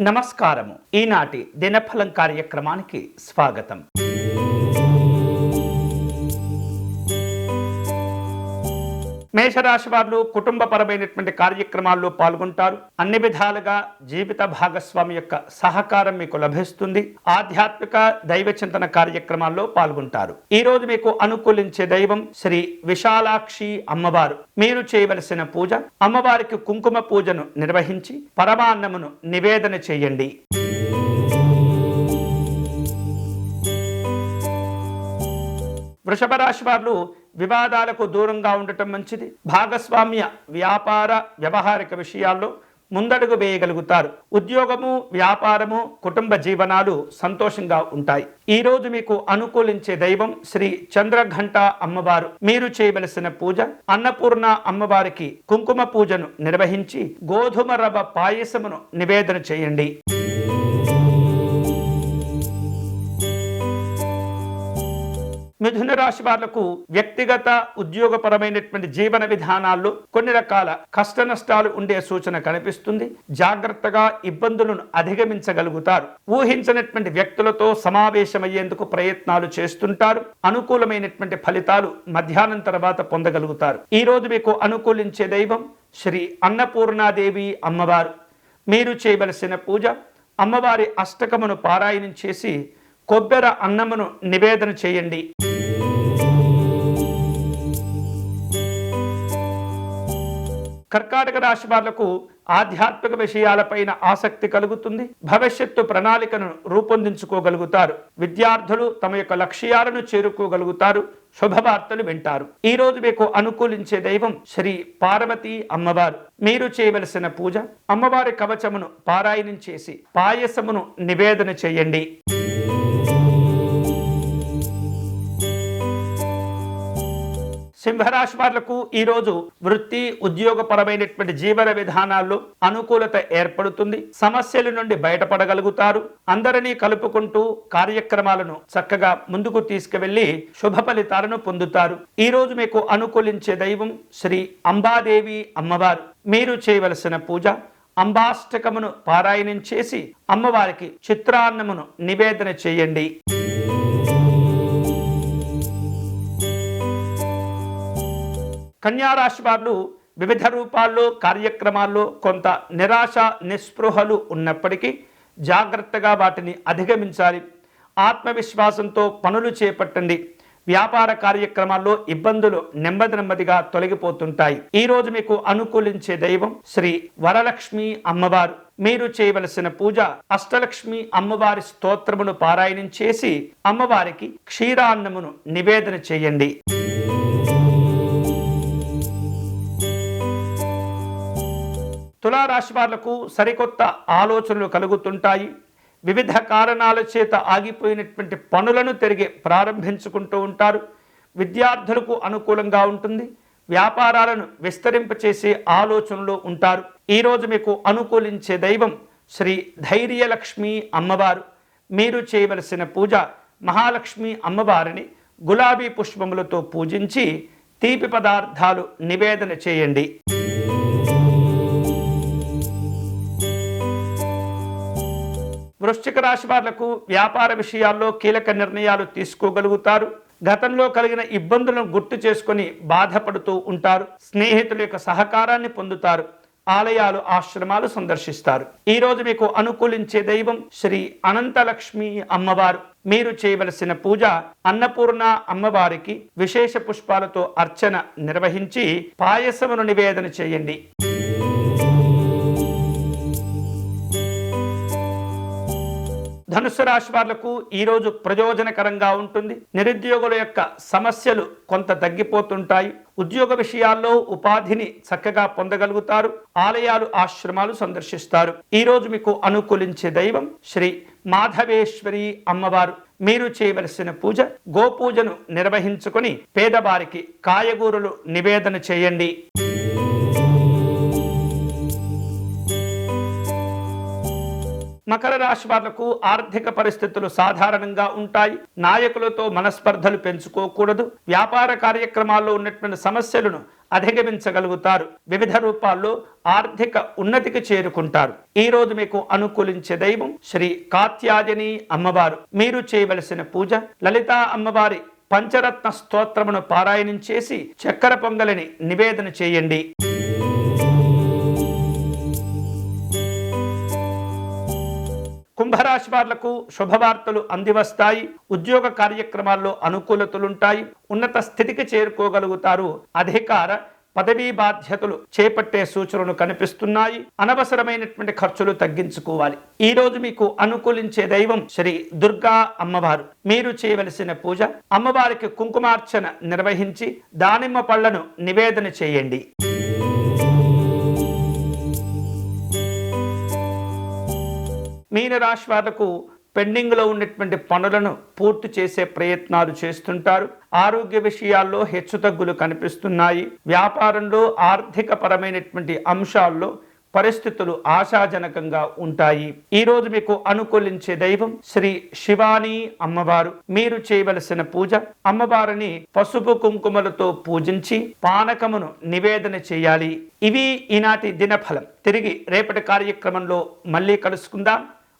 నమస్కారము. ఈనాటి దినఫలం కార్యక్రమానికి స్వాగతం. మేషరాశి వారు కుటుంబపరమైనటువంటి కార్యక్రమాల్లో పాల్గొంటారు. అన్ని విధాలుగా జీవిత భాగస్వామి యొక్క సహకారం మీకు లభిస్తుంది. ఆధ్యాత్మిక దైవ చింతన కార్యక్రమాల్లో పాల్గొంటారు. ఈ రోజు మీకు అనుకూలించే దైవం శ్రీ విశాలాక్షి అమ్మవారు. మీరు చేయవలసిన పూజ అమ్మవారికి కుంకుమ పూజను నిర్వహించి పరమాన్నమును నివేదన చేయండి. వృషభ రాశి వారు వివాదాలకు దూరంగా ఉండటం మంచిది. భాగస్వామ్య వ్యాపార వ్యవహారిక విషయాల్లో ముందడుగు వేయగలుగుతారు. ఉద్యోగము వ్యాపారము కుటుంబ జీవనాలు సంతోషంగా ఉంటాయి. ఈ రోజు మీకు అనుకూలించే దైవం శ్రీ చంద్రఘంట అమ్మవారు. మీరు చేయవలసిన పూజ అన్నపూర్ణ అమ్మవారికి కుంకుమ పూజను నిర్వహించి గోధుమ రవ పాయసమును నివేదన చేయండి. మిథున రాశి వాళ్ళకు వ్యక్తిగత ఉద్యోగపరమైనటువంటి జీవన విధానాల్లో కొన్ని రకాల కష్ట నష్టాలు ఉండే సూచన కనిపిస్తుంది. జాగ్రత్తగా ఇబ్బందులను అధిగమించగలుగుతారు. ఊహించినటువంటి వ్యక్తులతో సమావేశమయ్యేందుకు ప్రయత్నాలు చేస్తుంటారు. అనుకూలమైనటువంటి ఫలితాలు మధ్యాహ్నం తర్వాత పొందగలుగుతారు. ఈ రోజు మీకు అనుకూలించే దైవం శ్రీ అన్నపూర్ణాదేవి అమ్మవారు. మీరు చేయవలసిన పూజ అమ్మవారి అష్టకమును పారాయణం చేసి కొబ్బెర అన్నమును నివేదన చేయండి. కర్కాటక రాశి వాళ్ళకు ఆధ్యాత్మిక విషయాలపైన ఆసక్తి కలుగుతుంది. భవిష్యత్తు ప్రణాళికను రూపొందించుకోగలుగుతారు. విద్యార్థులు తమ యొక్క లక్ష్యాలను చేరుకోగలుగుతారు. శుభవార్తలు వింటారు. ఈ రోజు మీకు అనుకూలించే దైవం శ్రీ పార్వతి అమ్మవారు. మీరు చేయవలసిన పూజ అమ్మవారి కవచమును పారాయణం చేసి పాయసమును నివేదన చేయండి. సింహరాశి వాళ్ళకు ఈరోజు వృత్తి ఉద్యోగపరమైనటువంటి జీవన విధానాల్లో అనుకూలత ఏర్పడుతుంది. సమస్యల నుండి బయటపడగలుగుతారు. అందరినీ కలుపుకుంటూ కార్యక్రమాలను చక్కగా ముందుకు తీసుకువెళ్ళి శుభ ఫలితాలను పొందుతారు. ఈ రోజు మీకు అనుకూలించే దైవం శ్రీ అంబాదేవి అమ్మవారు. మీరు చేయవలసిన పూజ అంబాష్టకమును పారాయణం చేసి అమ్మవారికి చిత్రాన్నమును నివేదన చేయండి. కన్యారాశి వారు వివిధ రూపాల్లో కార్యక్రమాల్లో కొంత నిరాశ నిస్పృహలు ఉన్నప్పటికీ జాగ్రత్తగా వాటిని అధిగమించాలి. ఆత్మవిశ్వాసంతో పనులు చేపట్టండి. వ్యాపార కార్యక్రమాల్లో ఇబ్బందులు నెమ్మది నెమ్మదిగా తొలగిపోతుంటాయి. ఈ రోజు మీకు అనుకూలించే దైవం శ్రీ వరలక్ష్మి అమ్మవారు. మీరు చేయవలసిన పూజ అష్టలక్ష్మి అమ్మవారి స్తోత్రమును పారాయణం చేసి అమ్మవారికి క్షీరాన్నమును నివేదన చేయండి. తులారాశి వాళ్ళకు సరికొత్త ఆలోచనలు కలుగుతుంటాయి. వివిధ కారణాల చేత ఆగిపోయినటువంటి పనులను తిరిగి ప్రారంభించుకుంటూ ఉంటారు. విద్యార్థులకు అనుకూలంగా ఉంటుంది. వ్యాపారాలను విస్తరింపచేసే ఆలోచనలో ఉంటారు. ఈరోజు మీకు అనుకూలించే దైవం శ్రీ ధైర్యలక్ష్మి అమ్మవారు. మీరు చేయవలసిన పూజ మహాలక్ష్మి అమ్మవారిని గులాబీ పుష్పములతో పూజించి తీపి పదార్థాలు నివేదన చేయండి. వృశ్చిక రాశి వాళ్ళకు వ్యాపార విషయాల్లో కీలక నిర్ణయాలు తీసుకోగలుగుతారు. గతంలో కలిగిన ఇబ్బందులను గుర్తు చేసుకొని బాధపడుతూ ఉంటారు. స్నేహితుల యొక్క సహకారాన్ని పొందుతారు. ఆలయాలు ఆశ్రమాలు సందర్శిస్తారు. ఈ రోజు మీకు అనుకూలించే దైవం శ్రీ అనంతలక్ష్మి అమ్మవారు. మీరు చేయవలసిన పూజ అన్నపూర్ణ అమ్మవారికి విశేష పుష్పాలతో అర్చన నిర్వహించి పాయసమును నివేదన చేయండి. ధనుసు రాశి వాళ్ళకు ఈరోజు ప్రయోజనకరంగా ఉంటుంది. నిరుద్యోగుల యొక్క సమస్యలు కొంత తగ్గిపోతుంటాయి. ఉద్యోగ విషయాల్లో ఉపాధిని చక్కగా పొందగలుగుతారు. ఆలయాలు ఆశ్రమాలు సందర్శిస్తారు. ఈరోజు మీకు అనుకూలించే దైవం శ్రీ మాధవేశ్వరి అమ్మవారు. మీరు చేయవలసిన పూజ గోపూజను నిర్వహించుకొని పేదవారికి కాయగూరలు నివేదన చేయండి. మకర రాశి వాళ్ళకు ఆర్థిక పరిస్థితులు సాధారణంగా ఉంటాయి. నాయకులతో మనస్పర్ధలు పెంచుకోకూడదు. వ్యాపార కార్యక్రమాల్లో ఉన్నటువంటి సమస్యలను అధిగమించగలుగుతారు. వివిధ రూపాల్లో ఆర్థిక ఉన్నతికి చేరుకుంటారు. ఈ రోజు మీకు అనుకూలించే దైవం శ్రీ కాత్యాయని అమ్మవారు. మీరు చేయవలసిన పూజ లలితా అమ్మవారి పంచరత్న స్తోత్రమును పారాయణం చేసి చక్కెర పొంగలిని నివేదన చేయండి. కుంభరాశి వాళ్ళకు శుభవార్తలు అందివస్తాయి. ఉద్యోగ కార్యక్రమాల్లో అనుకూలతలుంటాయి. ఉన్నత స్థితికి చేరుకోగలుగుతారు. అధికార పదవీ బాధ్యతలు చేపట్టే సూచనలు కనిపిస్తున్నాయి. అనవసరమైనటువంటి ఖర్చులు తగ్గించుకోవాలి. ఈ రోజు మీకు అనుకూలించే దైవం శ్రీ దుర్గా అమ్మవారు. మీరు చేయవలసిన పూజ అమ్మవారికి కుంకుమార్చన నిర్వహించి దానిమ్మ పళ్ళను నివేదన చేయండి. మీనరాశి వాళ్ళకు పెండింగ్లో ఉన్నటువంటి పనులను పూర్తి చేసే ప్రయత్నాలు చేస్తుంటారు. ఆరోగ్య విషయాల్లో హెచ్చుతగ్గులు కనిపిస్తున్నాయి. వ్యాపారంలో ఆర్థిక పరమైనటువంటి అంశాల్లో పరిస్థితులు ఆశాజనకంగా ఉంటాయి. ఈ రోజు మీకు అనుకూలించే దైవం శ్రీ శివాని అమ్మవారు. మీరు చేయవలసిన పూజ అమ్మవారిని పసుపు కుంకుమలతో పూజించి పానకమును నివేదన చేయాలి. ఇవి ఈనాటి దినఫలం. తిరిగి రేపటి కార్యక్రమంలో మళ్ళీ కలుసుకుందాం.